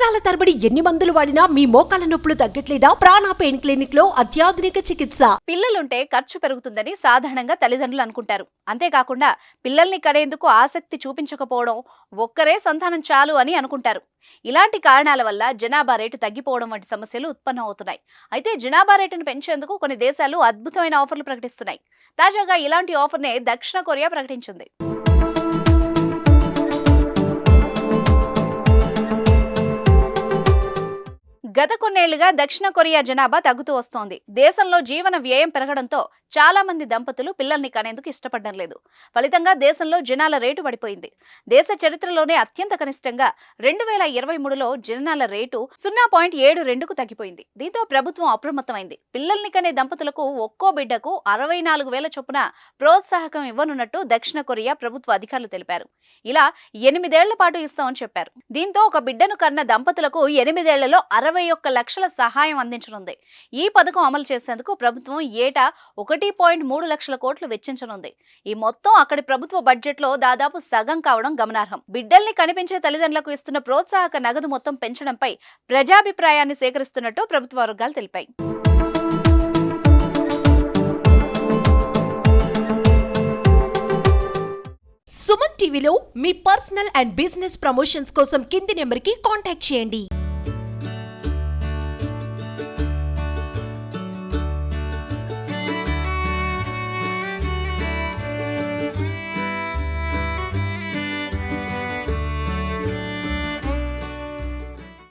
సంవత్సరాల తరబడి ఎన్ని మందులు వాడినా మీ మోకాల నొప్పులు తగ్గట్లేదా? ప్రాణ పెయిన్ క్లినిక్లో అత్యాధునిక చికిత్స. పిల్లలుంటే ఖర్చు పెరుగుతుందని సాధారణంగా తల్లిదండ్రులు అనుకుంటారు. అంతేకాకుండా పిల్లల్ని కనేందుకు ఆసక్తి చూపించకపోవడం ఒక్కరే సంతానం చాలు అని అనుకుంటారు. ఇలాంటి కారణాల వల్ల జనాభా రేటు తగ్గిపోవడం వంటి సమస్యలు ఉత్పన్నం అవుతున్నాయి అయితే జనాభా రేటును పెంచేందుకు కొన్ని దేశాలు అద్భుతమైన ఆఫర్లు ప్రకటిస్తున్నాయి. తాజాగా ఇలాంటి ఆఫర్నే దక్షిణ కొరియా ప్రకటించింది. గత కొన్నేళ్ళుగా దక్షిణ కొరియా జనాభా తగ్గుతూ వస్తోంది. దేశంలో జీవన వ్యయం పెరగడంతో చాలా మంది దంపతులు పిల్లల్ని కనేందుకు ఇష్టపడడం లేదు. ఫలితంగా దేశంలో జనాల రేటు పడిపోయింది. దేశ చరిత్రలోనే అత్యంత కనిష్టంగా రెండు వేల ఇరవై మూడులో జనాల రేటు సున్నా పాయింట్ ఏడు రెండుకు తగ్గిపోయింది. దీంతో ప్రభుత్వం అప్రమత్తమైంది. పిల్లల్ని కనే దంపతులకు ఒక్కో బిడ్డకు అరవై నాలుగు వేల చొప్పున ప్రోత్సాహకం ఇవ్వనున్నట్టు దక్షిణ కొరియా ప్రభుత్వ అధికారులు తెలిపారు. ఇలా ఎనిమిదేళ్ళ పాటు ఇస్తామని చెప్పారు. దీంతో ఒక బిడ్డను కన్న దంపతులకు ఎనిమిదేళ్ళలో అరవై ఒక్క లక్షల సహాయం అందించనుంది. ఈ పథకం అమలు చేసేందుకు ప్రభుత్వం ఏటా ఒకటి పాయింట్ మూడు లక్షల కోట్లు వెచ్చించనుంది. ఈ మొత్తం అక్కడి ప్రభుత్వ బడ్జెట్లో దాదాపు సగం కావడం గమనార్హం. బిడ్డల్ని కనిపించే తల్లిదండ్రులకు ఇస్తున్న ప్రోత్సాహక నగదు మొత్తం పెంచడంపై ప్రజాభిప్రాయాన్ని సేకరిస్తున్నట్టు ప్రభుత్వ వర్గాలు తెలిపాయి. సుమన్ టీవీలో మీ పర్సనల్ అండ్ బిజినెస్ ప్రమోషన్స్ కోసం కింది నెంబర్కి కాంటాక్ట్ చేయండి.